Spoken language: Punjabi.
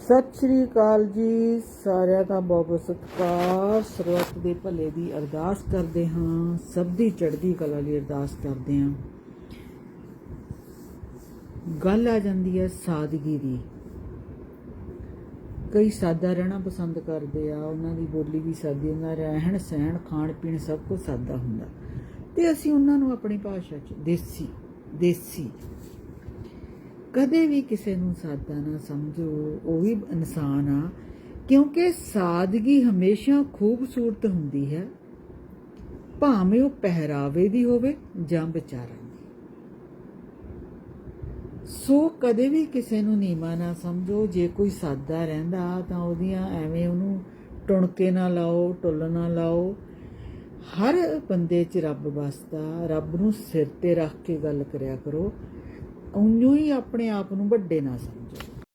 ਸਤਿ ਸ਼੍ਰੀ ਅਕਾਲ ਜੀ। ਸਾਰਿਆਂ ਦਾ ਬਹੁਤ ਬਹੁਤ ਸਤਿਕਾਰ। ਸਰਬੱਤ ਦੇ ਭਲੇ ਦੀ ਅਰਦਾਸ ਕਰਦੇ ਹਾਂ। ਸਭ ਦੀ ਚੜ੍ਹਦੀ ਕਲਾ ਲਈ ਅਰਦਾਸ ਕਰਦੇ ਹਾਂ। ਗੱਲ ਆ ਜਾਂਦੀ ਹੈ ਸਾਦਗੀ ਦੀ। ਕਈ ਸਾਦਾ ਰਹਿਣਾ ਪਸੰਦ ਕਰਦੇ ਆ। ਉਹਨਾਂ ਦੀ ਬੋਲੀ ਵੀ ਸਾਦੀ ਉਹਨਾਂ ਦਾ ਰਹਿਣ, ਸਹਿਣ, ਖਾਣ, ਪੀਣ ਸਭ ਕੁਝ ਸਾਦਾ ਹੁੰਦਾ। ਤੇ ਅਸੀਂ ਉਹਨਾਂ ਨੂੰ ਆਪਣੀ ਭਾਸ਼ਾ 'ਚ, ਦੇਸੀ ਦੇਸੀ ਕਦੇ ਵੀ ਕਿਸੇ ਨੂੰ ਸਾਦਾ ਨਾ ਸਮਝੋ, ਉਹ ਵੀ ਇਨਸਾਨ ਆ, ਕਿਉਂਕਿ ਸਾਦਗੀ ਹਮੇਸ਼ਾ ਖੂਬਸੂਰਤ ਹੁੰਦੀ ਹੈ। ਭਾਵੇਂ ਉਹ ਪਹਿਰਾਵੇ ਦੀ ਹੋਵੇ ਜਾਂ ਵਿਚਾਰਾਂ ਦੀ। ਸੋ ਕਦੇ ਵੀ ਕਿਸੇ ਨੂੰ ਨੀਵਾਂ ਨਾ ਸਮਝੋ, ਜੇ ਕੋਈ ਸਾਦਾ ਰਹਿੰਦਾ ਤਾਂ ਉਹਦੀਆਂ ਐਵੇਂ ਉਹਨੂੰ ਟੁਣਕੇ ਨਾ ਲਾਓ, ਟੁੱਲ ਨਾ ਲਾਓ। ਹਰ ਬੰਦੇ 'ਚ ਰੱਬ ਵਸਦਾ, ਰੱਬ ਨੂੰ ਸਿਰ ਤੇ ਰੱਖ ਕੇ ਗੱਲ ਕਰਿਆ ਕਰੋ। ਉਈਓ ਹੀ ਆਪਣੇ ਆਪ ਨੂੰ ਵੱਡੇ ਨਾ ਸਮਝੋ।